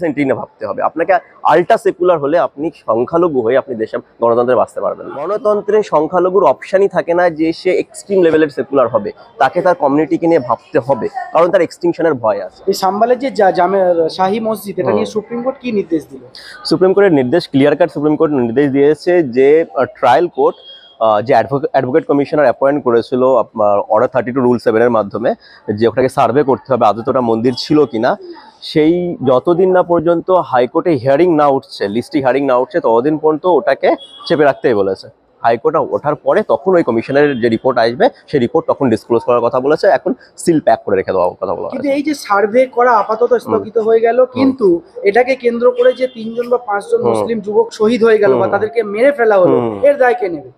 Sentry নিয়ে ভাবতে হবে। আপনাকে আল্ট্রা সেকুলার হলে আপনি সংখ্যালঘু হয়ে আপনি দেশে গণতন্ত্রে বাঁচতে পারবেন গণতন্ত্রে সংখ্যালঘুর অপশনই থাকে না যে সে এক্সট্রিম লেভেলের সেকুলার হবে। তাকে তার কমিউনিটিকে নিয়ে ভাবতে হবে। কারণ তার এক্সটিংশনের ভয় আছে। এই সাম্বালের যে জামে শাহী মসজিদ এটা নিয়ে সুপ্রিম কোর্ট কি নির্দেশ দিল? সুপ্রিম কোর্টের নির্দেশ ক্লিয়ার কাট সুপ্রিম কোর্ট নির্দেশ দিয়েছে যে ট্রায়াল কোর্ট যে অ্যাডভোকেট কমিশনার অ্যাপয়েন্ট করেছিল অর্ডার থার্টি টু রুল সেভেনের মাধ্যমে যে ওটাকে সার্ভে করতে হবে আদতে ওটা মন্দির ছিল কিনা। সেই যতদিন না পর্যন্ত হাইকোর্টে হিয়ারিং না উঠছে লিস্টে হিয়ারিং না উঠছে ততদিন পর্যন্ত ওটাকে চেপে রাখতেই বলেছে। হাইকোর্টে ওঠার পরে তখন ওই কমিশনের যে রিপোর্ট আসবে সেই রিপোর্ট তখন ডিসক্লোজ করার কথা বলেছে এখন সিল প্যাক করে রেখে দেওয়ার কথা বলা কিন্তু এই যে সার্ভে করা আপাতত স্থগিত হয়ে গেল কিন্তু এটাকে কেন্দ্র করে যে তিনজন বা পাঁচজন মুসলিম যুবক শহীদ হয়ে গেল বা তাদেরকে মেরে ফেলা হলো এর দায় কে নেবে?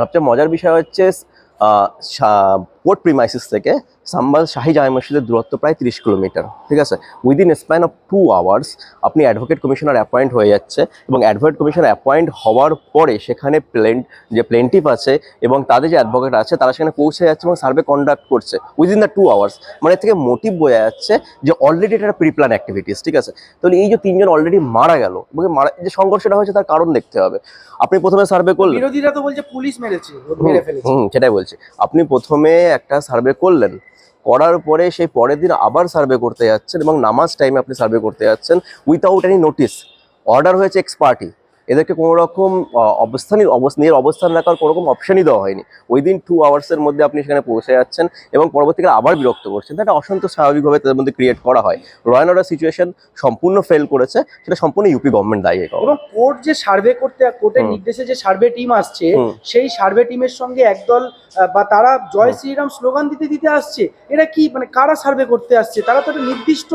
সবচেয়ে মজার বিষয় হচ্ছে পোর্ট প্রিমাইসিস থেকে সাম্বাল শাহি জামা মসজিদের দূরত্ব প্রায় তিরিশ কিলোমিটার ঠিক আছে? Within span of two hours আপনি অ্যাডভোকেট কমিশনার অ্যাপয়েন্ট হয়ে যাচ্ছে এবং অ্যাডভোকেট কমিশনার অ্যাপয়েন্ট হওয়ার পরে সেখানে প্লেন যে প্লেন্টিভ আছে এবং তাদের যে অ্যাডভোকেট আছে তারা সেখানে পৌঁছে যাচ্ছে এবং সার্ভে কন্ডাক্ট করছে উইদিন দ্য টু আওয়ার্স মানে এর থেকে মোটিভ বোঝা যাচ্ছে যে অলরেডি এটা প্রি প্ল্যান অ্যাক্টিভিটিস ঠিক আছে? তাহলে এই যে তিনজন অলরেডি মারা গেল এবং মারা যে সংঘর্ষটা হয়েছে তার কারণ দেখতে হবে। আপনি প্রথমে সার্ভে করলেন। বিরোধীরা তো বলছে পুলিশ মেরেছে মেরে ফেলেছে। হুম সেটাই বলছি। আপনি প্রথমে একটা সার্ভে করলেন। করার পরে সেই পরের দিন আবার সার্ভে করতে যাচ্ছেন এবং নামাজ টাইমে আপনি সার্ভে করতে যাচ্ছেন উইথাউট এনি নোটিস অর্ডার হয়েছে এক্স পার্টি এদেরকে কোনো রকম অবস্থানই অবস্থ নিজের অবস্থান রাখার কোনো রকম অপশনই দেওয়া হয়নি। ওই দিন টু আওয়ার্সের মধ্যে আপনি সেখানে পৌঁছে যাচ্ছেন এবং পরবর্তীকালে আবার বিরক্ত করছেন। এটা অসন্তোষ স্বাভাবিকভাবে তাদের মধ্যে ক্রিয়েট করা হয়। রয়্যাল অর্ডার সিচুয়েশন সম্পূর্ণ ফেল করেছে সেটা সম্পূর্ণ ইউপি গভর্নমেন্ট দায়ী এবং কোর্ট যে সার্ভে করতে কোর্টের নির্দেশে যে সার্ভে টিম আসছে সেই সার্ভে টিমের সঙ্গে একদল বা তারা জয় শ্রীরাম স্লোগান দিতে দিতে আসছে এরা কি মানে কারা সার্ভে করতে আসছে? তারা তো একটা নির্দিষ্ট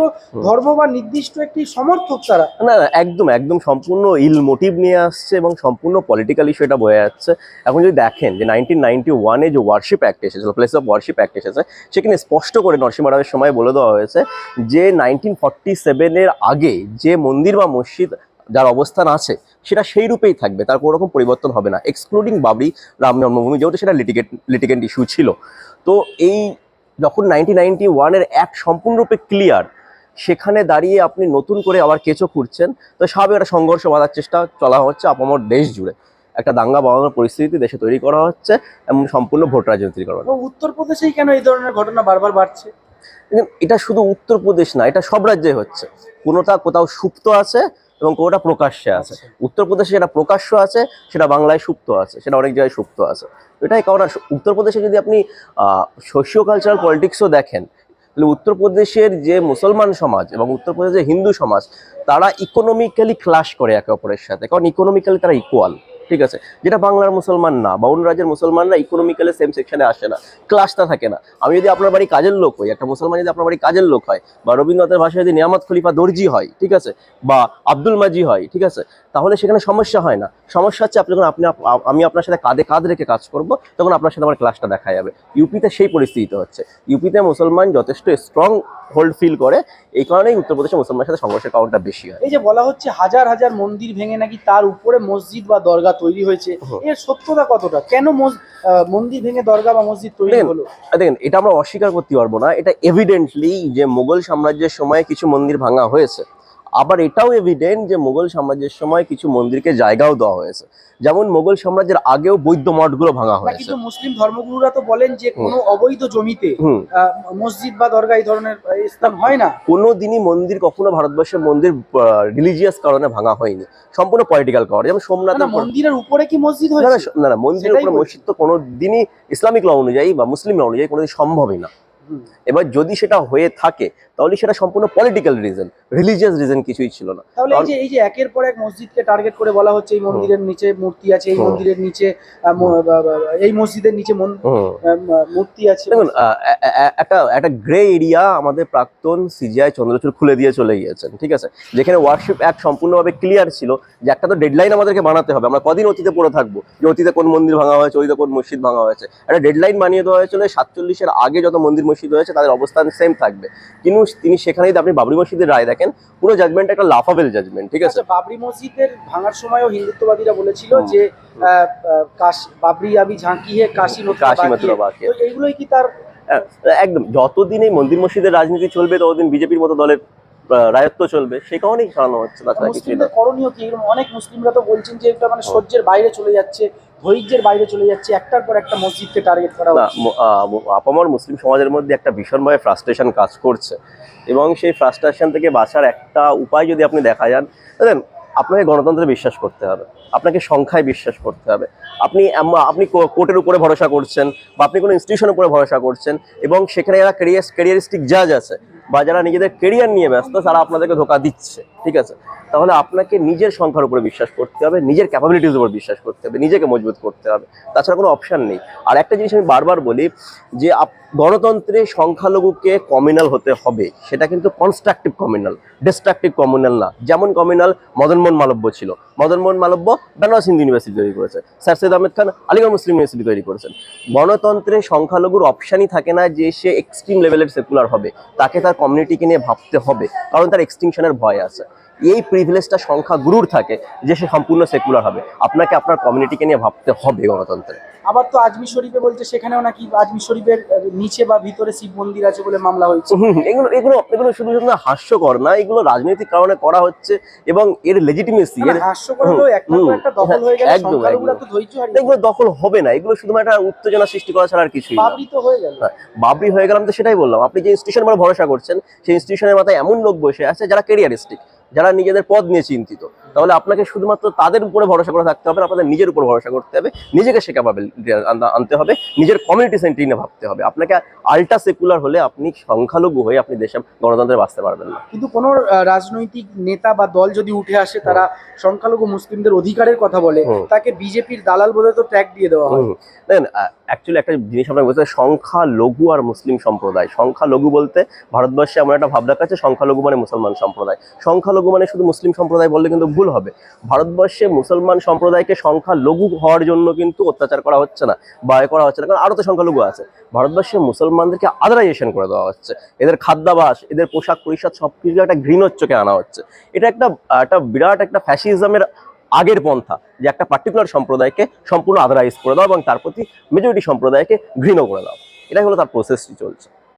ধর্ম বা নির্দিষ্ট একটি সমর্থক তারা। না না একদম একদম সম্পূর্ণ ইল মোটিভ নিয়ে আসছে এবং সম্পূর্ণ পলিটিক্যাল ইস্যু এটা বোঝা যাচ্ছে। এখন যদি দেখেন যে নাইনটিন নাইনটি ওয়ানে যে ওয়ার্শিপ অ্যাক্ট এসেছিল প্লেস অফ ওয়ার্শিপ অ্যাক্ট এসেছে সেখানে স্পষ্ট করে নরসিংহ সময় বলে দেওয়া হয়েছে যে নাইনটিন ফর্টি সেভেনের আগে যে মন্দির বা মসজিদ যার অবস্থান আছে সেটা সেই রূপেই থাকবে তার কোনো রকম পরিবর্তন হবে না এক্সক্লুডিং বাবরি রাম জন্মভূমি যেহেতু সেটা লিটিগেট লিটিগেন্ট ইস্যু ছিল। তো এই যখন নাইনটিন নাইনটি ওয়ানের অ্যাক্ট সম্পূর্ণরূপে ক্লিয়ার সেখানে দাঁড়িয়ে আপনি নতুন করে আবার কেঁচো খুঁড়ছেন তো স্বাভাবিক একটা সংঘর্ষ বাঁধার চেষ্টা চলা হচ্ছে আপামর দেশ জুড়ে। একটা দাঙ্গা বাঁধানোর পরিস্থিতি দেশে তৈরি করা হচ্ছে এবং সম্পূর্ণ ভোট রাজনীতি করা উত্তরপ্রদেশেই কেন এই ধরনের ঘটনা বারবার বাড়ছে? এটা শুধু উত্তরপ্রদেশ না এটা সব রাজ্যে হচ্ছে। কোনোটা কোথাও সুপ্ত আছে এবং কোনোটা প্রকাশ্যে আছে। আচ্ছা। উত্তরপ্রদেশে যেটা প্রকাশ্য আছে সেটা বাংলায় সুপ্ত আছে সেটা অনেক জায়গায় সুপ্ত আছে। এটাই কারণ উত্তরপ্রদেশে যদি আপনি সোশিও কালচারাল পলিটিক্সও দেখেন তাহলে উত্তরপ্রদেশের যে মুসলমান সমাজ এবং উত্তরপ্রদেশের হিন্দু সমাজ তারা ইকোনমিক্যালি ক্লাস করে একে অপরের সাথে। কারণ ইকোনমিক্যালি তারা ইকুয়াল ঠিক আছে? যেটা বাংলার মুসলমান না, বা অন্য রাজ্যের মুসলমানরা ইকোনমিক্যালি সেম সেকশনে আসে না ক্লাসটা থাকে না। আমি যদি আপনার বাড়ি কাজের লোক হই, একটা মুসলমান যদি আপনার বাড়ি কাজের লোক হয়, বা রবীন্দ্রনাথের ভাষায় যদি নিয়ামত খলিফা দর্জি হয়, ঠিক আছে, বা আব্দুল মাজি হয়, ঠিক আছে, তাহলে সেখানে সমস্যা হয় না। সমস্যা হচ্ছে আপনি যখন আপনি আমি আপনার সাথে কাঁধে কাঁধ রেখে কাজ করব, তখন আপনার সাথে আমার ক্লাসটা দেখা যাবে। ইউপিতে সেই পরিস্থিতিতে হচ্ছে। ইউপিতে মুসলমান যথেষ্ট স্ট্রং হোল্ড ফিল করে এই কারণেই উত্তরপ্রদেশে মুসলমানের সাথে সংঘর্ষের কারণটা বেশি হয়। এই যে বলা হচ্ছে হাজার হাজার মন্দির ভেঙে নাকি তার উপরে মসজিদ বা দরগা তৈরি হয়েছে এর সত্যতা কতটা? কেন মন্দির ভেঙে দরগা বা মসজিদ তৈরি হলো? দেখেন এটা আমরা অস্বীকার করতে পারব না এটা এভিডেন্টলি যে মোগল সাম্রাজ্যের সময় কিছু মন্দির ভাঙা হয়েছে। আবার এটাও এভিডেন্ট যে মোগল সাম্রাজ্যের সময় কিছু মন্দিরকে জায়গাও দেওয়া হয়েছে। যেমন মোগল সাম্রাজ্যের আগেও বৌদ্ধ মঠগুলো ভাঙা হয়েছে। কিন্তু মুসলিম ধর্মগুরুরা তো বলেন যে কোনো অবৈধ জমিতে মসজিদ বা দরগা এই ধরনের স্থান হয় না? কোনো দিনই মন্দির কখনো ভারতবর্ষের মন্দির রিলিজিয়াস কারণে ভাঙা হয়নি। সম্পূর্ণ পলিটিক্যাল কারণে যেমন সোমনাথ মন্দিরের উপরে কি মসজিদ না না হয়েছে? না না মন্দিরের উপরে মসজিদ তো কোনো দিনই ইসলামিক ল অনুযায়ী বা মুসলিম ল অনুযায়ী কোনোদিন সম্ভবই না। এবার যদি সেটা হয়ে থাকে তাহলে সেটা সম্পূর্ণ পলিটিক্যাল রিজন রিলিজিয়াস রিজন কিছুই ছিল না। তাহলে এই যে এই যে একের পর এক মসজিদকে টার্গেট করে বলা হচ্ছে এই মন্দিরের নিচে মূর্তি আছে এই মন্দিরের নিচে এই মসজিদের নিচে মূর্তি আছে। দেখুন একটা একটা গ্রে এরিয়া আমাদের প্রাক্তন সিজিআই চন্দ্রচূড় খুলে দিয়ে চলে গিয়েছেন ঠিক আছে? যেখানে ওয়ার্কশিপ অ্যাক্ট সম্পূর্ণভাবে ক্লিয়ার ছিল যে একটা তো ডেডলাইন আমাদেরকে বানাতে হবে আমরা কদিন অতীতে পড়ে থাকব যে অতীতে কোন মন্দির ভাঙা হয়েছে অতীতে কোন মসজিদ ভাঙা হয়েছে। একটা ডেডলাইন বানিয়ে দেওয়া হয়েছিল সাতচল্লিশের আগে যত মন্দির মসজিদ হয়েছে তাদের অবস্থান সেম থাকবে। কিন্তু তিনি সেখানেই যদি আপনি বাবরি মসজিদের রায় দেখেন পুরো জাজমেন্ট একটা লাফাবেল জাজমেন্ট ঠিক আছে? আচ্ছা বাবরি মসজিদের ভাঙার সময়ও হিন্দুত্ববাদীরা বলেছিল যে বাবরি আবি ঝাঁকি হে কাশি কাশি মথুরা বাকি এইগুলোই কি তার হ্যাঁ, একদম যতদিন এই মন্দির মসজিদের রাজনীতি চলবে ততদিন বিজেপির মতো দলের রায়ত্ব চলবে সে কারণেই সরানো হচ্ছে তাছাড়া করণীয় কি? অনেক মুসলিমরা তো বলছেন যে এটা মানে সহ্যের বাইরে চলে যাচ্ছে ধৈর্যের বাইরে চলে যাচ্ছে একটার পর একটা মসজিদকে টার্গেট করা আপামর মুসলিম সমাজের মধ্যে একটা ভীষণভাবে ফ্রাস্ট্রেশন কাজ করছে এবং সেই ফ্রাস্ট্রেশন থেকে বাঁচার একটা উপায় যদি আপনি দেখা যান দেখেন আপনাকে গণতন্ত্রে বিশ্বাস করতে হবে আপনাকে সংখ্যায় বিশ্বাস করতে হবে। আপনি আপনি কোর্টের উপরে ভরসা করছেন বা আপনি কোনো ইনস্টিটিউশনের উপরে ভরসা করছেন এবং সেখানে যারা ক্যারিয়ার ক্যারিয়ারিস্টিক জাজ আছে বা যারা নিজেদের কেরিয়ার নিয়ে ব্যস্ত তারা আপনাদেরকে ধোকা দিচ্ছে। ঠিক আছে? তাহলে আপনাকে নিজের সংখ্যার উপরে বিশ্বাস করতে হবে, নিজের ক্যাপাবিলিটির উপর বিশ্বাস করতে হবে, নিজেকে মজবুত করতে হবে। তাছাড়া কোনো অপশান নেই। আর একটা জিনিস আমি বারবার বলি যে গণতন্ত্রে সংখ্যালঘুকে কমিউনাল হতে হবে, সেটা কিন্তু কনস্ট্রাকটিভ কমিউনাল ডিস্ট্রাকটিভ কমিউনাল না। যেমন কমিউনাল মদনমোহন মালব্য ছিল। মদনমোহন মালব্য বেনারস হিন্দু ইউনিভার্সিটি তৈরি করেছে। স্যার সৈয়দ আহমেদ খান আলিগড় মুসলিম ইউনিভার্সিটি তৈরি করেছেন। গণতন্ত্রে সংখ্যালঘুর অপশানই থাকে না যে সে এক্সট্রিম লেভেলের সেকুলার হবে। তাকে তার কমিউনিটিকে নিয়ে ভাবতে হবে, কারণ তার এক্সটিংশনের ভয় আছে। এই প্রিভিলেজটা সংখ্যা গুরুর থাকে যে সে সম্পূর্ণ সেকুলার হবে। আপনাকে আপনার কমিউনিটিকে নিয়ে ভাবতে হবে গণতন্ত্রে। আবার তো আজমির শরীফে বলছে সেখানেও নাকি আজমির শরীফের নিচে বা ভিতরে শিব মন্দির আছে বলে মামলা হয়েছে। এগুলো এগুলো এগুলো শুধু শুধু হাস্যকর না এগুলো রাজনৈতিক কারণে করা হচ্ছে এবং এর লেজিটিমেসি এর হয়ে একদম, এগুলো দখল হবে না এগুলো শুধুমাত্র একটা উত্তেজনা সৃষ্টি করা ছাড়া আর কিছুই বাবরি হয়ে গেল। বাবরি হয়ে গেলাম তো সেটাই বললাম। আপনি যে ইনস্টিটিউশন ভরসা করছেন সেই ইনস্টিটিউশনের মাথায় এমন লোক বসে আছে যারা কেরিয়ারিস্টিক যারা নিজেদের পদ নিয়ে চিন্তিত তাহলে আপনাকে শুধুমাত্র তাদের উপরে ভরসা করে থাকতে হবে আপনাদের নিজের উপর ভরসা করতে হবে নিজেকে শেখা পাবে আনতে হবে নিজের কমিউনিটি সেন্টার নিয়ে ভাবতে হবে। আপনাকে আল্ট্রা সেকুলার হলে আপনি সংখ্যালঘু হয়ে আপনি দেশে গণতন্ত্রে বাঁচতে পারবেন না। কিন্তু কোন রাজনৈতিক নেতা বা দল যদি উঠে আসে তারা সংখ্যালঘু মুসলিমদের অধিকারের কথা বলে তাকে বিজেপির দালাল বলে তো ট্যাগ দিয়ে দেওয়া হয়। দেখেন অ্যাকচুয়ালি একটা জিনিস আপনাকে বলতে সংখ্যালঘু আর মুসলিম সম্প্রদায়। সংখ্যালঘু বলতে ভারতবর্ষে এমন একটা ভাবনা কাছে সংখ্যালঘু মানে মুসলমান সম্প্রদায়। সংখ্যালঘু মানে শুধু মুসলিম সম্প্রদায় বললে কিন্তু ভুল হবে। ভারতবর্ষে মুসলমান সম্প্রদায়কে সংখ্যালঘু হওয়ার জন্য কিন্তু অত্যাচার করা হচ্ছে না বা এ করা হচ্ছে না, কারণ আরও তো সংখ্যালঘু আছে। ভারতবর্ষে মুসলমানদেরকে আদারাইজেশন করে দেওয়া হচ্ছে। এদের খাদ্যাভাস, এদের পোশাক পরিষদ সব কিছু একটা ঘৃণোর চোখে আনা হচ্ছে। এটা একটা একটা বিরাট একটা ফ্যাসিজমের আগের পন্থা যে একটা পার্টিকুলার সম্প্রদায়কে সম্পূর্ণ আদারাইজ করে দাও এবং তার প্রতি মেজরিটি সম্প্রদায়কে ঘৃণ করে দাও। এটাই হলো তার প্রসেসটি চলছে।